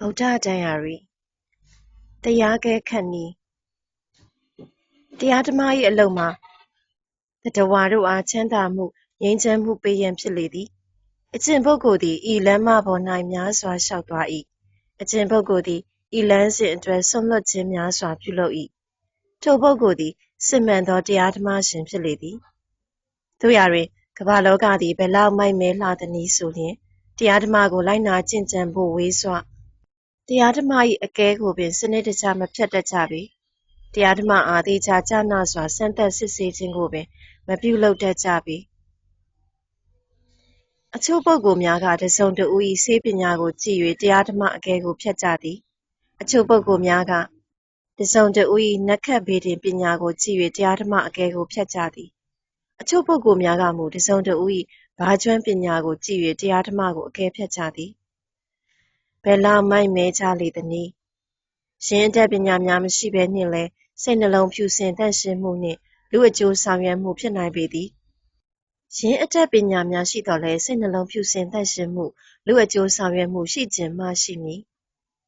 ဗုဒ္ဓတရားရီတရားကဲခတ်နီးတရားဓမ္မ၏အလုံးမှာတတဝါတို့အား ချမ်းသာမှုငြိမ်းချမ်းမှုပေးရန် ဖြစ်လေသည် အကျင့်ပုဂ္ဂိုလ်သည် ဤလမ်းမပေါ်၌များစွာလျှောက်သွား၏အကျင့်ပုဂ္ဂိုလ်သည် ဤလမ်းစဉ်အတွက်ဆုံးလွတ်ခြင်းများစွာ ပြုလုပ်၏ထိုပုဂ္ဂိုလ်သည် စစ်မှန်သော တရားဓမ္မရှင်ဖြစ်လေသည်တို့ရာတွင် ကမ္ဘာလောကသည် ဘယ်လောက် မိုက်မဲလှသနည်းဆိုလျင် တရားဓမ္မကို လိုက်နာကျင့်ကြံဖို့ ဝေးစွ တရားဓမ္မ၏အကဲကိုပင် စနစ်တကျမဖြတ်တတ်ကြပေ တရားဓမ္မအား သေချာကျနစွာ စမ်းသပ်စစ်ဆေးခြင်းကိုပင် မပြုလုပ်တတ်ကြပေ အချို့ပုဂ္ဂိုလ်များက တစုံတဦး၏ဆေးပညာကိုကြည့်၍တရားဓမ္မအကဲကို ဖြတ်ကြသည် အချို့ပုဂ္ဂိုလ်များက တစုံတဦး၏နက္ခတ်ဗေဒင်ပညာကိုကြည့်၍တရားဓမ္မအကဲကို ဖြတ်ကြသည် အချို့ပုဂ္ဂိုလ်များကမူ တစုံတဦး၏ဘာကျွမ်းပညာကိုကြည့်၍တရားဓမ္မကို အကဲဖြတ်ကြသည် ဘယ်လောက်မိုက်မဲကြလေသနည်း။ယင်းအတတ်ပညာများမရှိဘဲနှင့်လည်းစိတ်နှလုံးဖြူစင်သန့်ရှင်းမှုနှင့်လူအကျိုးဆောင်ရွက်မှုဖြစ်နိုင်ပေသည်။ယင်းအတတ်ပညာများရှိသော်လည်းစိတ်နှလုံးဖြူစင်သန့်ရှင်းမှုလူအကျိုးဆောင်ရွက်မှုရှိခြင်းမှရှိမည်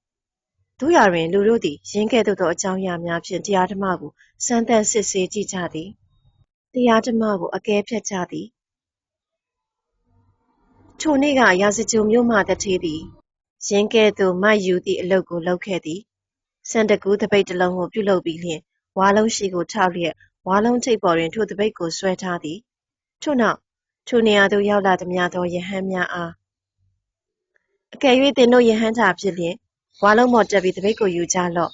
။သို့ရာတွင်လူတို့သည်ယင်းကဲ့သို့သောအကြောင်းအရာများဖြင့်တရားဓမ္မကိုစမ်းသပ်စစ်ဆေးကြည့်ကြသည်။တရားဓမ္မကိုအကဲဖြတ်ကြသည်။ထိုနေ့ကရာဇဂြိုဟ်မြို့မသူဌေးသည် ယင်းကဲ့သို့မိုက်ယူသည့်အလုပ်ကိုလုပ်ခဲ့သည်။ဆန်တစ်ကူးသပိတ်တစ်လုံးကိုပြုလုပ်ပြီးလျှင်ဝါးလုံးရှေ့ကိုထောက်လျက်ဝါးလုံးထိပ်ပေါ်တွင်ထိုသပိတ်ကိုဆွဲထားသည်။ထို့နောက်ထိုနေရာသို့ရောက်လာသမျှသောရဟန်းများအားအကယ်၍သင်တို့ရဟန်းတာဖြစ်လျှင်ဝါးလုံးပေါ်တက်ပြီးသပိတ်ကိုယူကြလော့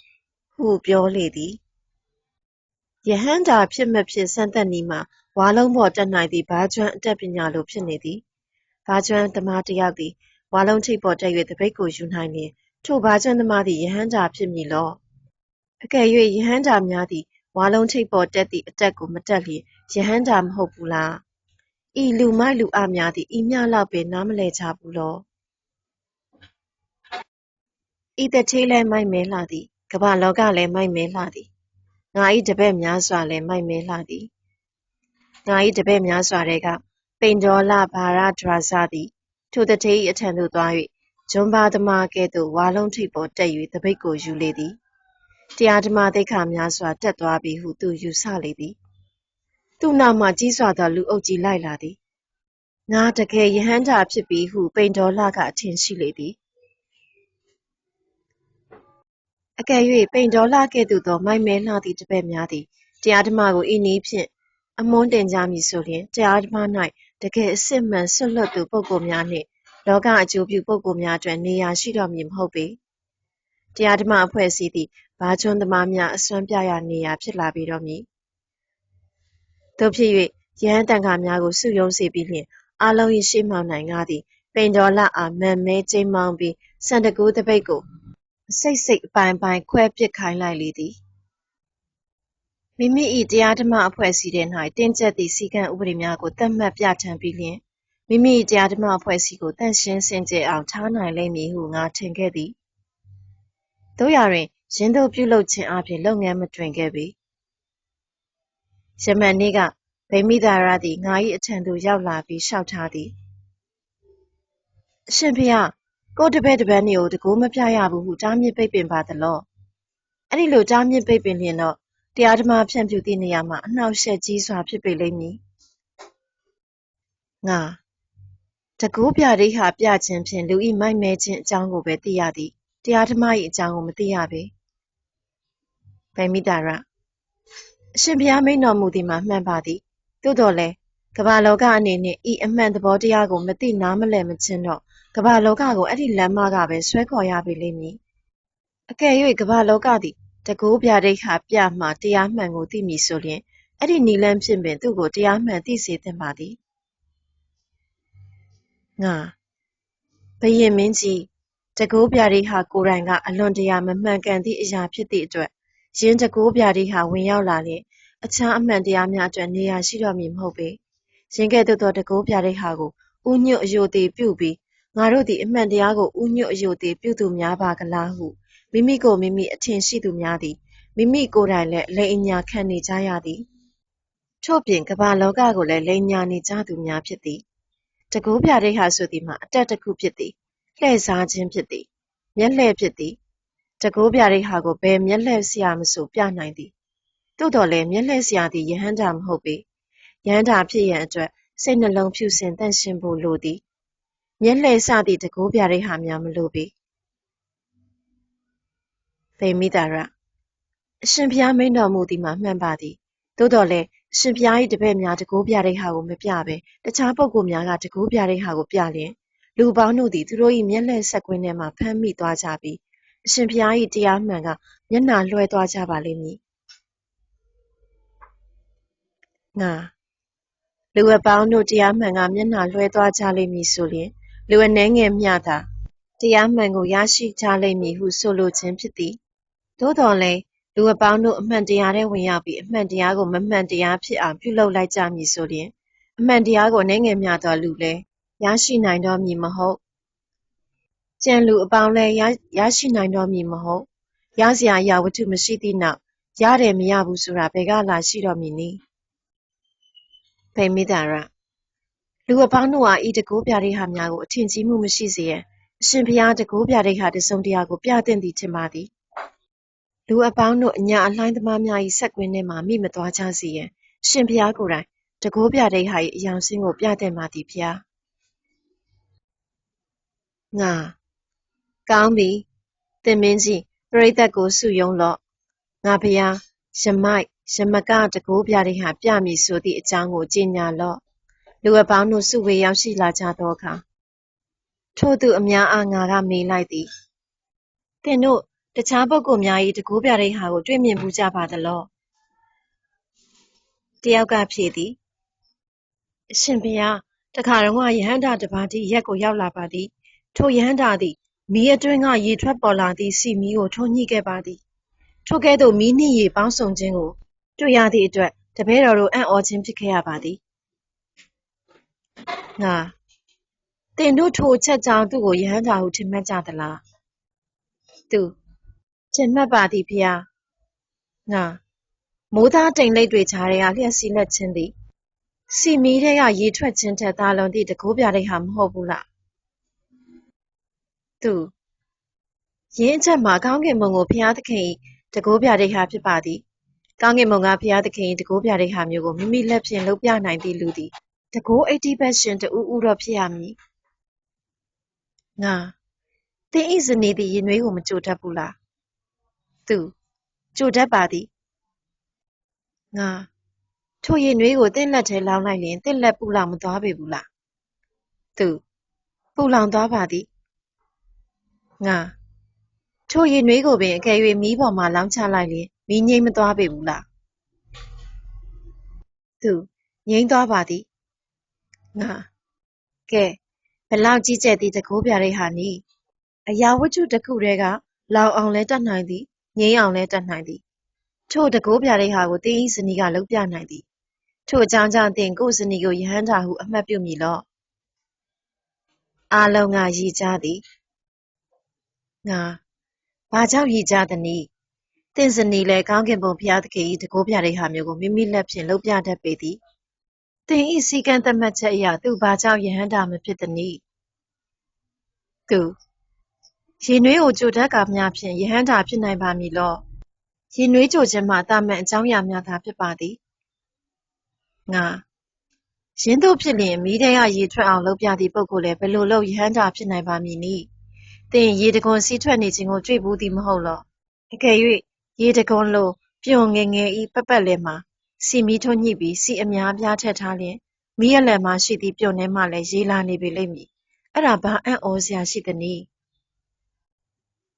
ဟုပြောလေသည်။ယဟန်တာဖြစ်မဖြစ်စမ်းသပ်နည်းမှာဝါးလုံးပေါ်တက်နိုင်သည့်ဘားကျွမ်းအတတ်ပညာလိုဖြစ်နေသည်။ဘားကျွမ်းသမားတစ်ယောက်သည် ဝါလုံးထိပ်ပေါ်တက်၍သပိတ်ကိုယူနိုင်လျင်ထိုဘားကျွမ်းသမားသည်ယဟန်တာဖြစ်မည်လော။အကယ်၍ယဟန်တာများသည်ဝါလုံးထိပ်ပေါ်တက်သည့်အတတ်ကိုမတက်လျင်ယဟန်တာမဟုတ်ဘူးလား။ဤလူမိုက်လူအများသည်ဤမျှလောက်ပင်နားမလည်ကြဘူးလော။ဤသူဌေးလည်းမိုက်မဲလှသည်။ကမ္ဘာလောကလည်းမိုက်မဲလှသည်။ငါ၏တပည့်များစွာလည်းမိုက်မဲလှသည်။ငါ၏တပည့်များစွာထဲကပိန္ဒေါလဗာရဒရာဇသည် ထိုသူဌေး၏အထံသို့သွား၍ဂျွမ်းဘားသမားကဲ့သို့ဝါးလုံးထိပ်ပေါ်တက်၍သပိတ်ကိုယူလေသည်။တရားဓမ္မသိက္ခာများစွာတက်သွားပြီဟုသူယူဆလေသည်။သူ့နောက်မှာကြီးစွာသောလူအုပ်ကြီးလိုက်လာသည်။ငါတကယ်ရဟန္တာဖြစ်ပြီဟုပိန္ဒေါလကအထင်ရှိလေသည်။အကယ်၍ပိန္ဒေါလကဲ့သို့သောမိုက်မဲလှသည့်တပည့်များသည်တရားဓမ္မကိုဤနည်းဖြင့်အမွှန်းတင်ကြမည်ဆိုလျှင်တရားဓမ္မ၌ တကယ်အစစ်အမှန်စွန့်လွှတ်သူပုဂ္ဂိုလ်များနှင့် လောကအကျိုးပြုပုဂ္ဂိုလ်များအတွက် နေရာရှိတော့မည်မဟုတ်ပေ။တရားဓမ္မအဖွဲ့အစည်းသည်ဘားကျွမ်းသမားများအစွမ်းပြရာနေရာဖြစ်လာပေတော့မည်။သို့ဖြစ်၍ရဟန်းသံဃာများကိုစုရုံးစေပြီးလျှင်အားလုံး၏ရှေ့မှောက်၌ငါသည်ပိန္ဒေါလအားမာန်မဲကြိမ်းမောင်းပြီးဆန်တစ်ကူးသပိတ်ကိုအစိတ်စိတ်အပိုင်းပိုင်းခွဲပစ်ခိုင်းလိုက်လေသည်။ မိမိ၏တရားဓမ္မအဖွဲ့အစည်းထဲ၌တင်းကြပ်သည့်စည်းကမ်းဥပဒေများကိုသတ်မှတ်ပြဌာန်းပြီးလျှင်မိမိ၏တရားဓမ္မအဖွဲ့အစည်းကိုသန့်ရှင်းစင်ကြယ်အောင်ထားနိုင်လိမ့်မည်ဟုငါထင်ခဲ့သည်။သို့ရာတွင်ယင်းသို့ပြုလုပ်ခြင်းအားဖြင့်လုပ်ငန်းမတွင်ခဲ့ပေ။ယမန်နေ့ကဗိမိသာရသည်ငါ၏အထံသို့ရောက်လာပြီးလျှောက်ထားသည်။အရှင်ဘုရားကိုယ့်တပည့်တပန်းတွေကိုတန်ခိုးမပြရဘူးဟုတားမြစ်ပိတ်ပင်ပါသလော။အဲဒီလိုတားမြစ်ပိတ်ပင်လျှင်တော့ တရားဓမ္မဖြန့်ဖြူးသည့်နေရာမှာ အနှောင့်အယှက်ကြီးစွာ ဖြစ်ပေလိမ့်မည်။ငါ တန်ခိုးပြဓိဟာပြခြင်းဖြင့် လူ၏မိုက်မဲခြင်းအကြောင်းကိုပဲ သိရသည်။တရားဓမ္မ၏အကြောင်းကို မသိရပေ။ဗိမိသာရအရှင်ဘုရား မိန့်တော်မူသည်မှာ မှန်ပါသည်။သို့သော်လည်း ကမ္ဘာလောကအနေနှင့် ဤအမှန်သဘောတရားကို မသိနားမလည်မချင်းတော့ ကမ္ဘာလောကကို အဲ့ဒီလမ်းမကပဲ ဆွဲခေါ်ရပေလိမ့်မည်။အကယ်၍ကမ္ဘာလောကသည် တန်ခိုးပြဓိဟာပြမှတရားမှန်ကိုသိမည်ဆိုလျှင်အဲ့ဒီနည်းလမ်းဖြင့်ပင်သူ့ကိုတရားမှန်သိစေသင့်ပါသည်ငါဘုရင်မင်းကြီးတန်ခိုးပြဓိဟာကိုယ်တိုင်ကအလွန်တရာမမှန်ကန်သည့်အရာဖြစ်သည့်အတွက်ယင်းတန်ခိုးပြဓိဟာဝင်ရောက်လာလျှင်အခြားအမှန်တရားများအတွက်နေရာရှိတော့မည်မဟုတ်ပေ။ယင်းကဲ့သို့သောတန်ခိုးပြဓိဟာကိုဦးညွှတ်အရိုသေပြုပြီးငါတို့သည်အမှန်တရားကိုဦးညွှတ်အရိုသေပြုသူများပါကလားဟု မိမိကိုမိမိအထင်ရှိသူများသည်မိမိကိုယ်တိုင်လည်းလိမ်အညာခံနေကြရသည်။ထို့ပြင်ကမ္ဘာလောကကိုလည်းလိမ်ညာနေကြသူများဖြစ်သည်တကူးပြဓိတ်ဟာဆိုသည်မှာအတတ်တစ်ခုဖြစ်သည်လှည့်စားခြင်းဖြစ်သည်မျက်လှည့်ဖြစ်သည်တကိုးပြရိဟာကိုဘယ်မျက်လှည့်ဆရာမဆိုပြနိုင်သည်သို့တော်လည်းမျက်လှည့်ဆရာသည်ယဟန္တာမဟုတ်ပေယဟန္တာဖြစ်ရန်အတွက်စိတ်နှလုံးဖြူစင်တန့်ရှင်းဖို့လိုသည်မျက်လှည့်စသည့်တကိုးပြရိဟာများမလိုပေ ဖေမိတာရအရှင်ဘုရားမိန်တော်မူသည်မှာမှန်ပါသည်သို့တော်လည်းအရှင်ဘုရား၏တပည့်များတကိုးပြရိဟာကိုမပြဘဲတခြားပုဂ္ဂိုလ်များကတကိုးပြရိဟာကိုပြလျင်လူပေါင်းတို့သည်သူတို့၏မျက်လှည့်ဆက်ကွင်းထဲမှဖမ်းမိသွားကြပြီးအရှင်ဘုရား၏တရားမှန်ကမျက်နှာလွှဲသွားကြပါလိမ့်မည်ငါလူအပေါင်းတို့တရားမှန်ကမျက်နှာလွှဲသွားကြလိမ့်မည်ဆိုလျှင်လူအနှဲငယ်မျှသာတရားမှန်ကိုရရှိကြလိမ့်မည်ဟုဆိုလိုခြင်းဖြစ်သည် သို့တော်လည်း လူအပေါင်းတို့ အမှန်တရားထဲဝင်ရောက်ပြီး အမှန်တရားကို မမှန်တရားဖြစ်အောင် ပြုလုပ်လိုက်ကြမည်ဆိုလျှင် အမှန်တရားကို အနှဲငယ်မျှသောလူလည်း ရရှိနိုင်တော့မည်မဟုတ်ကြံလူအပေါင်းလည်းရရရှိနိုင်တော့မည်မဟုတ် ရစရာအရာဝတ္ထုမရှိသည့်နောက် ရတယ် မရဘူးဆိုတာ ဘယ်ကလာရှိတော့မည်နည်းဖိမိတာရလူအပေါင်းတို့ဟာဤတကိုးပြရိဟာများကို အထင်ကြီးမှုမရှိစေရန် အရှင်ဘုရားတကိုးပြရိဟာတစုံတရာကို ပြသင့်သည် ထင်ပါသည် လူအပေါင်းတို့ အညာအလှိုင်းသမားများ၏ဆက်ကွင်းထဲမှမိမသွားကြစေရန်အရှင်ဘုရားကိုယ်တိုင်တကိုးပြရိဟာ၏အယောင်ဆင်းကို ပြသင့်ပါသည် ဘုရား ငါ ကောင်းပြီ သင်မင်းကြီး ပရိသတ်ကို စုယုံလော့ ငါဘုရား ယမိုက် ယမကတကိုးပြရိဟာပြမည်ဆိုသည့်အကြောင်းကို ကြေညာလော့ လူအပေါင်းတို့ စုဝေးရောက်ရှိလာကြသောအခါ ထို့သူအများအား ငါက မေးလိုက်သည် သင်တို့ တခြားပုဂ္ဂိုလ်များ၏တကိုးပြရိဟာကိုတွေ့မြင်ဘူးကြပါသလောတယောက်ကဖြေသည်အရှင်ဘုရားတခါတော့ယဟန္တာတပါးသည်ရက်ကိုရောက်လာပါသည်ထိုယဟန္တာသည်မီးအတွင်းကရေထွက်ပေါ်လာသည့်ဆီမီးကိုထွန်းညှိခဲ့ပါသည်ထိုကဲ့သို့မီးနှင့်ရေပေါင်းစုံခြင်းကိုတွေ့ရသည့်အတွက်တပည့်တော်တို့အံ့ဩခြင်းဖြစ်ခဲ့ရပါသည်ငါသင်တို့ထိုအချက်ကြောင့်သူ့ကိုယဟန္တာဟုထင်မှတ်ကြသလားသူ ထင်မှတ်ပါသည်ဖေဟာငါမိုးသားတိမ်လိပ်တွေကြားထဲကလျှက်စီးလက်ခြင်းသည်စီမီးထဲကရေထွက်ခြင်းထက်သာလွန်သည့်တကိုးပြလိတ်ဟာမဟုတ်ဘူးလားသူရင်းအချက်မှာကောင်းကင်ဘုံကိုဘုရားသခင်၏တကိုးပြလိတ်ဟာဖြစ်ပါသည်ကောင်းကင်ဘုံကဘုရားသခင်၏တကိုးပြလိတ်ဟာမျိုးကိုမိမိလက်ဖြင့်လုပ်ပြနိုင်သည့်လူသည်တကိုး80ဘက်ရှင်တူဦးတော့ဖြစ်ရမည်ငါသင်ဤဇနီးသည်ရင်နွေးကိုမကြိုတတ်ဘူးလား သူကြိုတတ်ပါသည်ငါထိုရင်နွေးကိုတင့်လက်ထဲလောင်းလိုက်ရင်တင့်လက်ပူလောင်မသွားပေဘူးလားသူပူလောင်သွားပါသည်ငါထိုရင်နွေးကိုပင်အကယ်၍မီးပေါ်မှာလောင်းချလိုက်ရင်မီးငိမ့်မသွားပေဘူးလားသူငိမ့်သွားပါသည်ငါကဲဘလောက်ကြီးကျယ်သည့်တကိုးပြရိဟာနီအရာဝတ္ထုတစ်ခုတည်းကလောင်အောင်လဲတတ်နိုင်သည် ငိမ့်အောင်လဲတတ်နိုင်သည်ထိုတကိုးပြရိဟာကိုတင်းဤဇနီးကလုပ်ပြနိုင်သည်ထိုအကြောင်းကြောင့်တင်ကိုဇနီးကိုယဟန္တာဟုအမှတ်ပြုမည်လော့အာလုံးကရည်ကြသည်ငါဘာကြောင့်ရည်ကြသနည်းတင့်ဇနီးလည်းကောင်းကင်ဘုံဘုရားသခင်၏တကိုးပြရိဟာမျိုးကိုမိမိလက်ဖြင့်လုပ်ပြတတ်ပေသည်သင်၏စီကံသတ်မှတ်ချက်အရသူဘာကြောင့်ယဟန္တာမဖြစ်သနည်းသူ ရေနွေးကို ကြိုတတ်ကာများဖြင့်ယဟန္တာဖြစ်နိုင်ပါမည်လော့ရေနွေးကြိုခြင်းမှာတာမန်အကြောင်းအရာများသာ ဖြစ်ပါသည် ငါရင်းတို့ဖြစ်လျင် မီးထဲက ရေထွက်အောင် လုပ်ပြသည့် ပုဂ္ဂိုလ်လည်း ဘယ်လိုလုပ်ယဟန္တာဖြစ်နိုင်ပါမည်နည်း သင် ရေတခွန်စီးထွက်နေခြင်းကို တွေ့ဘူးသည်မဟုတ်လော အကယ်၍ရေတခွန်လို ပြုံငယ်ငယ်ဤပပတ်လည်မှာစီမီထွန်းညှိပြီးစီအများပြားထက်ထားလျင် မီးရလက်မှရှိသည့် ပြုံထဲမှလည်း ရေလာနေပေလိမ့်မည် အဲ့ဒါ ဘာအံ့ဩစရာရှိသနည်း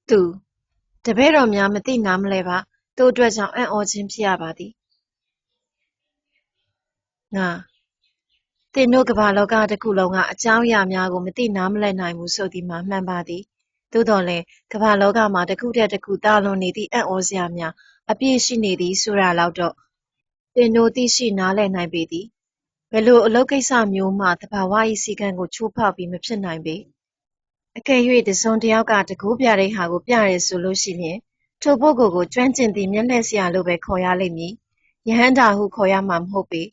သူ တပည့်တော်များ မသိနားမလဲပါတို့အတွက်ကြောင့် အံ့ဩခြင်းဖြစ်ရပါသည် ငါ သင်တို့ ကမ္ဘာလောကတစ်ခုလုံးက အကြောင်းအရာများကို မသိနားမလည်နိုင်ဘူးဆိုသည်မှာ မှန်ပါသည် သို့တော်လည်း ကမ္ဘာလောကမှာ တစ်ခုတည်းတစ်ခုတာလွန်နေသည့် အံ့ဩစရာများ အပြည့်ရှိနေသည်ဆိုတာလောက်တော့ သင်တို့ သိရှိနားလည်နိုင်ပေသည် ဘယ်လိုအလုပ်ကိစ္စမျိုးမှသဘာဝ၏စည်းကမ်းကို ချိုးဖောက်ပြီး မဖြစ်နိုင်ပေ အကယ်၍တစုံတစ်ယောက်ကတကူးပြတဲ့ဟာကိုပြရဲဆိုလို့ရှိရင်ထိုပုဂ္ဂိုလ်ကိုကျွမ်းကျင်သည့်မျက်လှည့်စရာလို့ပဲခေါ်ရလိမ့်မည်ယဟန္တာဟုခေါ်ရမှာမဟုတ်ပေ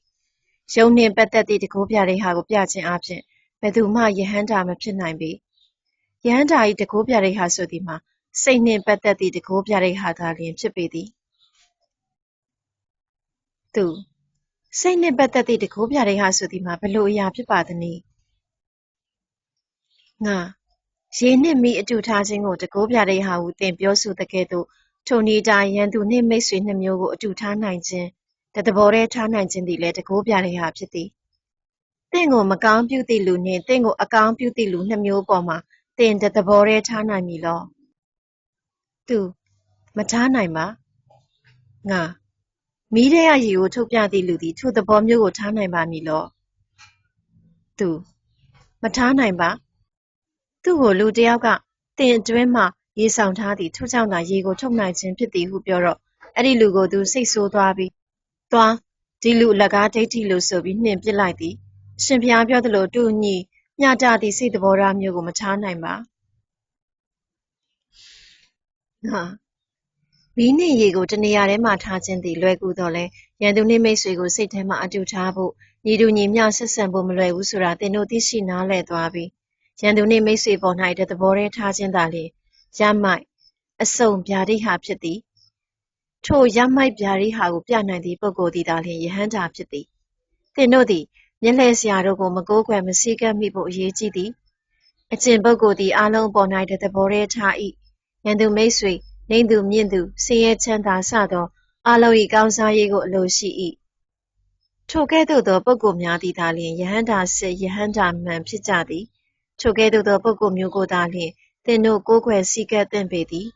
ယုံနှင့်ပတ်သက်သည့်တကူးပြတဲ့ဟာကိုပြခြင်းအပြင်ဘယ်သူမှယဟန္တာမဖြစ်နိုင်ပေယဟန္တာ၏တကိုးပြရိတ်ဟာဆိုသည်မှာစိတ်နှင့်ပတ်သက်သည့်တကိုးပြရိတ်ဟာသာလျှင်ဖြစ်ပေသည်သူစိတ်နှင့်ပတ်သက်သည့်တကိုးပြရိတ်ဟာဆိုသည်မှာဘယ်လိုအရာဖြစ်ပါသနည်းငါ ရေနှင့်မီးအတူထားခြင်းကိုတကိုးပြရိတ်ဟာဟုသင်ပြောဆိုသကဲ့သို့ထိုနည်းအတိုင်းရန်သူနှင့်မိတ်ဆွေနှစ်မျိုးကိုအတူထားနိုင်ခြင်းတသဘောတည်းထားနိုင်ခြင်းသည်လည်းတကိုးပြရိတ်ဟာဖြစ်သည်သင်ကိုမကောင်းပြုသည့်လူနှင့်သင်ကိုအကောင်းပြုသည့်လူနှစ်မျိုးပေါ်မှာသင်တသဘောတည်းထားနိုင်မည်လောသူမထားနိုင်ပါငါမီးထဲကရေကိုထုတ်ပြသည့်လူသည်ထိုသဘောမျိုးကိုထားနိုင်ပါမည်လောသူမထားနိုင်ပါ သူ့ကိုလူတစ်ယောက်ကသင်အတွင်းမှရေဆောင်ထားသည်ထို့ကြောင့်သာရေကိုထုတ်နိုင်ခြင်းဖြစ်သည်ဟုပြောတော့အဲ့ဒီလူကိုသူစိတ်ဆိုးသွားပြီးသွားဒီလူအလကားဒိဋ္ဌိလို့ဆိုပြီးနှင်ပစ်လိုက်သည်အရှင်ဘုရားပြောသလိုတူညီမျှတသည့်စိတ်သဘောထားမျိုးကိုမထားနိုင်ပါဟာမီးနှင့်ရေကိုတနေရာထဲမှာထားခြင်းသည်လွယ်ကူတော့လဲရန်သူနှင့်မိတ်ဆွေကိုစိတ်ထဲမှာအတူထားဖို့ညီတူညီမျှဆက်ဆံဖို့မလွယ်ဘူးဆိုတာသင်တို့သိရှိနားလည်သွားပြီ ရန်သူနှင့်မိတ်ဆွေပေါ်၌တသဘောတည်းထားခြင်းသာလျှင်ရမိုက်အစုံဗျာဒိဟာဖြစ်သည်ထိုရမိုက်ဗျာဒိဟာကိုပြနိုင်သည့်ပုဂ္ဂိုလ်သည်သာလျှင်ယဟန္တာဖြစ်သည်သင်တို့သည်မျက်လှည့်စရာတို့ကိုမကိုးကွယ်မစည်းကပ်မိဖို့အရေးကြီးသည်အကျင့်ပုဂ္ဂိုလ်သည်အလုံးပေါ်၌တသဘောတည်းထား၏ရန်သူမိတ်ဆွေနှိမ်သူမြင့်သူဆင်းရဲချမ်းသာစသောအလုံး၏ကောင်းစားရေးကိုအလိုရှိ၏ထိုကဲ့သို့သောပုဂ္ဂိုလ်များသည်သာလျှင်ယဟန္တာစစ်ယဟန္တာမှန်ဖြစ်ကြသည် ထိုကဲ့သို့သော ပုဂ္ဂိုလ်မျိုးကိုသာလျှင် သင်တို့ ကိုးကွယ်စည်းကပ်သင့်ပေသည်